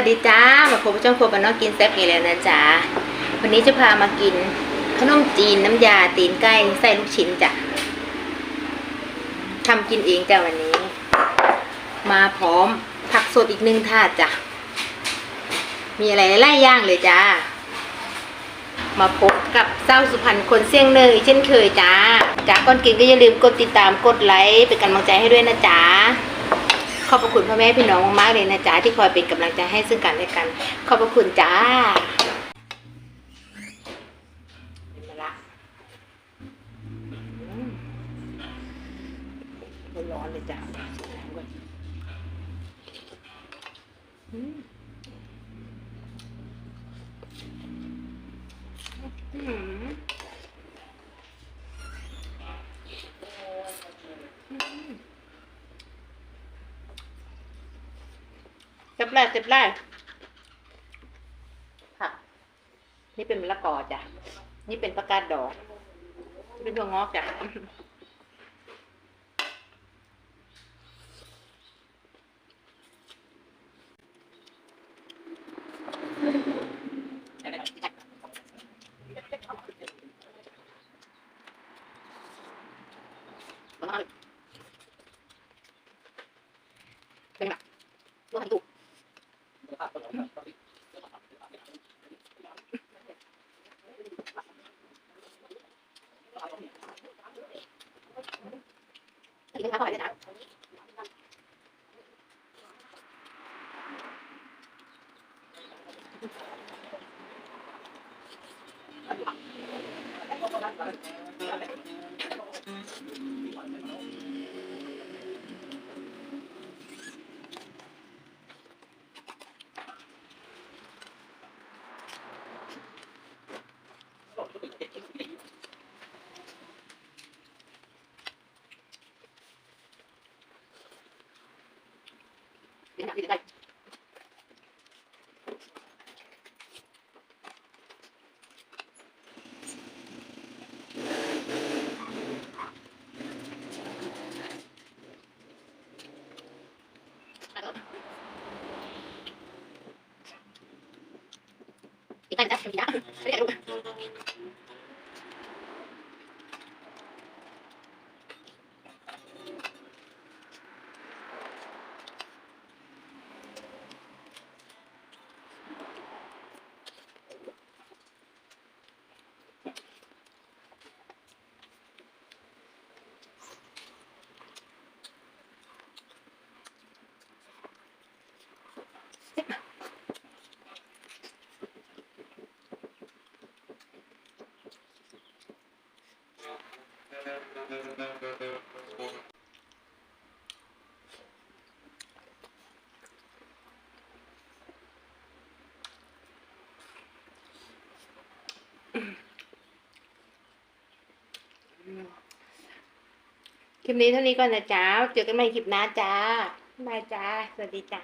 วัสดีจ้ามาพบกับช่องครัวกับน้องกินแซ่บอีกแล้วนะจ๊ะวันนี้จะพามากินขนมจีนน้ำยาตีนไก่ใส่ลูกชิ้นจ้ะทำกินเองจ้ะวันนี้ มาพร้อมผักสดอีกหนึ่งถาดจ้ะมีอะไรหลายอย่างเลยจ้ามาพบกับเศร้าสุพรรณคนเสี่ยงเนยเช่นเคยจ้าจากก่อนกินก็อย่าลืมกดติดตามกดไลค์เป็นกำลังใจให้ด้วยนะจ๊ะ ขอบพระคุณพ่อแม่พี่น้องมากๆเลยนะจ๊ะที่คอยเป็นกำลังใจให้ซึ่งกันและกัน ขอบพระคุณจ้าเห็นไหมล่ะอืมร้อนเลยจ้ะน้ำก่อนอืม อืมเจ็บแรกเจ็บแรกผักนี่เป็นมะละกอจ้ะ นี่เป็นประกาศดอกเป็นถั่วงอกจ้ะเป็ 嗯 Kita akan berjumpa lagi. คลิปนี้เท่านี้ก่อนนะจ้าเจอกันใหม่คลิปหน้าจ้าบายจ้า สวัสดีจ้า